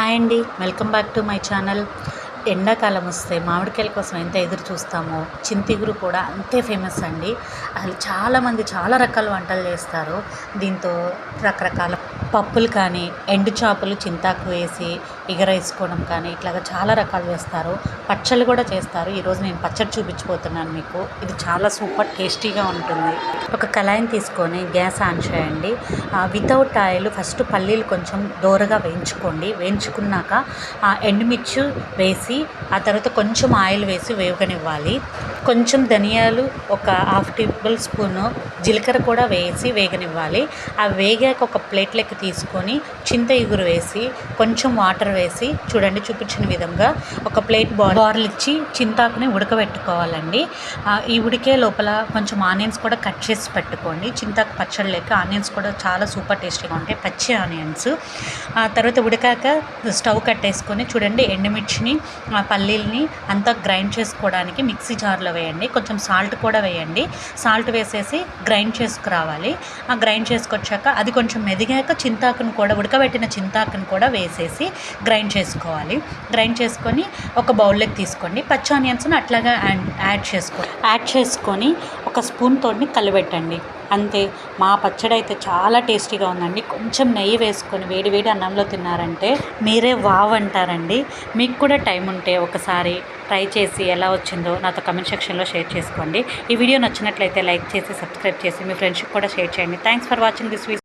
Hi అండి. Welcome back to my channel. ఎండాకాలం వస్తే మామిడికాయల కోసం ఎంత ఎదురు చూస్తామో చింతిగురు కూడా అంతే ఫేమస్ అండి. అసలు చాలామంది చాలా రకాల వంటలు చేస్తారు. దీంతో రకరకాల పప్పులు కానీ ఎండు చేపలు చింతాకు వేసి ఎగరేసుకోవడం కానీ ఇట్లాగా చాలా రకాలు వేస్తారు. పచ్చళ్ళు కూడా చేస్తారు. ఈరోజు నేను పచ్చడి చూపించిపోతున్నాను మీకు. ఇది చాలా సూపర్ టేస్టీగా ఉంటుంది. ఒక కళాయిని తీసుకొని గ్యాస్ ఆన్ చేయండి. వితౌట్ ఆయిల్ ఫస్ట్ పల్లీలు కొంచెం దోరగా వేయించుకోండి. వేయించుకున్నాక ఆ ఎండుమిర్చి వేసి ఆ తర్వాత కొంచెం ఆయిల్ వేసి వేగనివ్వాలి. కొంచెం ధనియాలు ఒక హాఫ్ టేబుల్ స్పూను జీలకర్ర కూడా వేసి వేగనివ్వాలి. ఆ వేగాక ఒక ప్లేట్లోకి తీసుకొని చింత ఇగురు వేసి కొంచెం వాటర్ వేసి చూడండి చూపించిన విధంగా ఒక ప్లేట్ బా బార్లు ఇచ్చి చింతాకుని ఉడకబెట్టుకోవాలండి. ఈ ఉడికే లోపల కొంచెం ఆనియన్స్ కూడా కట్ చేసి పెట్టుకోండి. చింతాకు పచ్చడి లేక ఆనియన్స్ కూడా చాలా సూపర్ టేస్టీగా ఉంటాయి పచ్చి ఆనియన్స్. ఆ తర్వాత ఉడికాక స్టవ్ కట్టేసుకొని చూడండి ఎండుమిర్చిని ఆ పల్లీల్ని అంతా గ్రైండ్ చేసుకోవడానికి మిక్సీ జార్లో వేయండి. కొంచెం సాల్ట్ కూడా వేయండి. సాల్ట్ వేసేసి గ్రైండ్ చేసుకురావాలి. ఆ గ్రైండ్ చేసుకొచ్చాక అది కొంచెం మెదిగాక చింతాకును కూడా ఉడకబెట్టిన చింతాకును కూడా వేసేసి గ్రైండ్ చేసుకోవాలి. గ్రైండ్ చేసుకొని ఒక బౌల్లోకి తీసుకోండి. పచ్చి ఆనియన్స్ని అట్లాగా యాడ్ యాడ్ చేసుకో యాడ్ చేసుకొని ఒక స్పూన్ తోటి కలిపెట్టండి అంతే. మా పచ్చడి అయితే చాలా టేస్టీగా ఉందండి. కొంచెం నెయ్యి వేసుకొని వేడి వేడి అన్నంలో తిన్నారంటే మీరే వావ్ అంటారండి. మీకు కూడా టైం ఉంటే ఒకసారి ట్రై చేసి ఎలా వచ్చిందో నాతో కమెంట్ సెక్షన్లో షేర్ చేసుకోండి. ఈ వీడియో నచ్చినట్లయితే లైక్ చేసి సబ్స్క్రైబ్ చేసి మీ ఫ్రెండ్షిప్ కూడా షేర్ చేయండి. Thanks for watching this video.